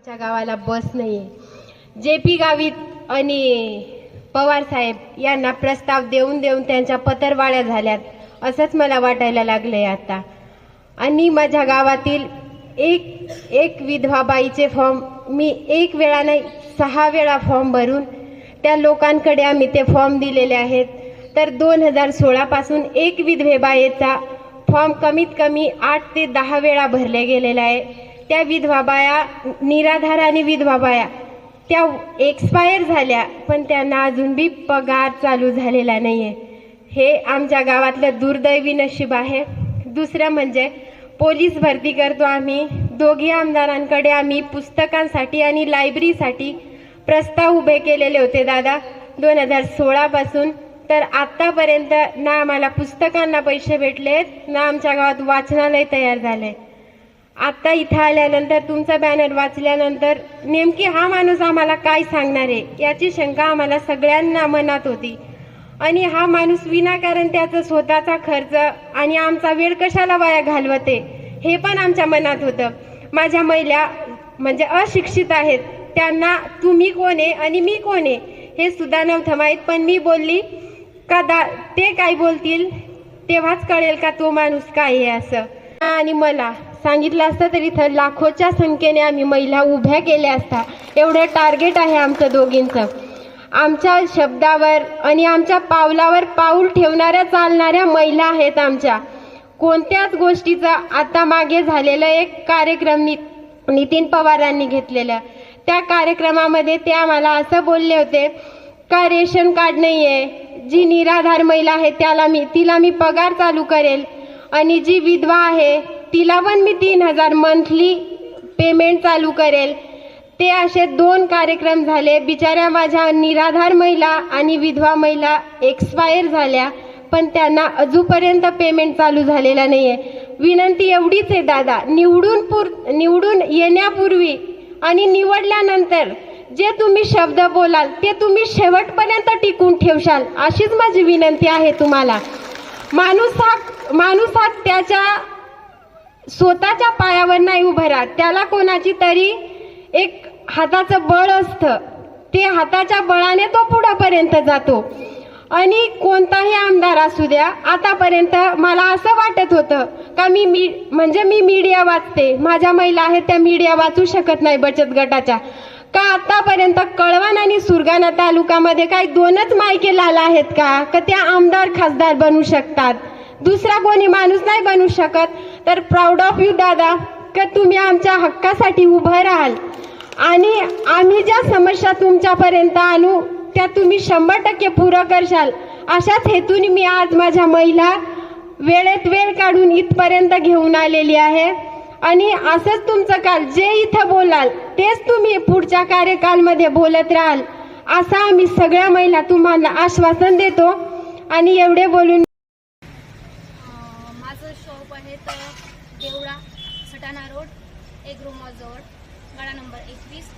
आमच्या गावाला बस नाही आहे जे पी गावीत आणि पवार साहेब यांना प्रस्ताव देऊन देऊन त्यांच्या पतरवाळ्या झाल्यात. असंच मला वाटायला लागलंय आता. आणि माझ्या गावातील एक एक विधवा बाईचे फॉर्म मी एक वेळा नाही सहा वेळा फॉर्म भरून त्या लोकांकडे आम्ही ते फॉर्म दिलेले आहेत. तर दोन हजार सोळापासून एक विधवे बाईचा फॉर्म कमीत कमी आठ ते दहा वेळा भरले गेलेला आहे. त्या विधवा बाया निराधार आणि विधवा बाया त्या एक्सपायर झाल्या पण त्यांना अजून बी पगार चालू झालेला नाहीये. हे आमच्या गावातलं दुर्दैवी नशीब आहे. दुसरं म्हणजे पोलीस भरती करतो आम्ही. दोघी आमदारांकडे आम्ही पुस्तकांसाठी आणि लायब्ररीसाठी प्रस्ताव उभे केलेले होते दादा दोन हजार सोळापासून तर आत्तापर्यंत ना आम्हाला पुस्तकांना पैसे भेटलेत ना आमच्या गावात वाचनालय तयार झालंय. आता इथं आल्यानंतर तुमचा बॅनर वाचल्यानंतर नेमकी हा माणूस आम्हाला काय सांगणार आहे? याची शंका आम्हाला सगळ्यांना मनात होती. आणि हा माणूस विनाकारण त्याचा स्वतःचा खर्च आणि आमचा वेळ कशाला वाया घालवते हे पण आमच्या मनात होतं. माझ्या महिला म्हणजे अशिक्षित आहेत त्यांना तुम्ही कोण आहे आणि मी कोण आहे हे सुद्धा नव्हतं माहीत पण मी बोलली का दा ते काय बोलतील? तेव्हाच कळेल का तो माणूस काय आहे असं? आणि मला सांगितलं असतं तर इथं लाखोच्या संख्येने आम्ही महिला उभ्या केल्या असता. एवढं टार्गेट आहे आमचं दोघींचं. आमच्या शब्दावर आणि आमच्या पावलावर पाऊल ठेवणाऱ्या चालणाऱ्या महिला आहेत आमच्या. कोणत्याच गोष्टीचा आता मागे झालेलं एक कार्यक्रम नि नितीन पवारांनी घेतलेलं. त्या कार्यक्रमामध्ये ते आम्हाला असं बोलले होते का रेशन कार्ड नाही आहे जी निराधार महिला आहे त्याला मी तिला मी पगार चालू करेल. आणि जी विधवा आहे तिला पण मी तीन हजार मंथली पेमेंट चालू करेल. ते असे दोन कार्यक्रम झाले. बिचाऱ्या माझ्या निराधार महिला आणि विधवा महिला एक्सपायर झाल्या पण त्यांना अजूनपर्यंत पेमेंट चालू झालेला नाही आहे विनंती एवढीच आहे दादा. निवडून पूर निवडून येण्यापूर्वी आणि निवडल्यानंतर जे तुम्ही शब्द बोलाल ते तुम्ही शेवटपर्यंत टिकून ठेवशाल अशीच माझी विनंती आहे तुम्हाला. माणूस हा माणूस हा त्याच्या स्वतःच्या पायावर नाही उभं राहत. त्याला कोणाची तरी एक हाताचं बळ असतं. ते हाताच्या बळाने तो पुढंपर्यंत जातो. आणि कोणताही आमदार असू द्या आतापर्यंत मला असं वाटत होतं का मी मी म्हणजे मी मीडिया वाचते. माझ्या महिला आहेत त्या मीडिया वाचू शकत नाही बचत गटाच्या. का आतापर्यंत कळवण आणि सुरगाणा तालुक्यामध्ये काही दोनच मायके लाल आहेत का? का त्या आमदार खासदार बनू शकतात? दुसरा कोणी माणूस नाही बनू शकत? तर प्राऊड ऑफ यू दादा का तुम्ही आमच्या हक्कासाठी उभं राहाल. आणि आम्ही ज्या समस्या तुमच्यापर्यंत आणू त्या तुम्ही शंभर टक्के पुरं करशाल. अशाच हेतून मी आज माझ्या महिला वेळेत वेळ काढून इथपर्यंत घेऊन आलेली आहे. आणि असंच तुमचं काल जे इथं बोलाल तेच तुम्ही पुढच्या कार्यकालमध्ये बोलत राहाल. असं आम्ही सगळ्या महिला तुम्हाला आश्वासन देतो. आणि एवढे बोलून आहेत Deola Satana road agro mall रूमजवळ गाडा नंबर एकवीस.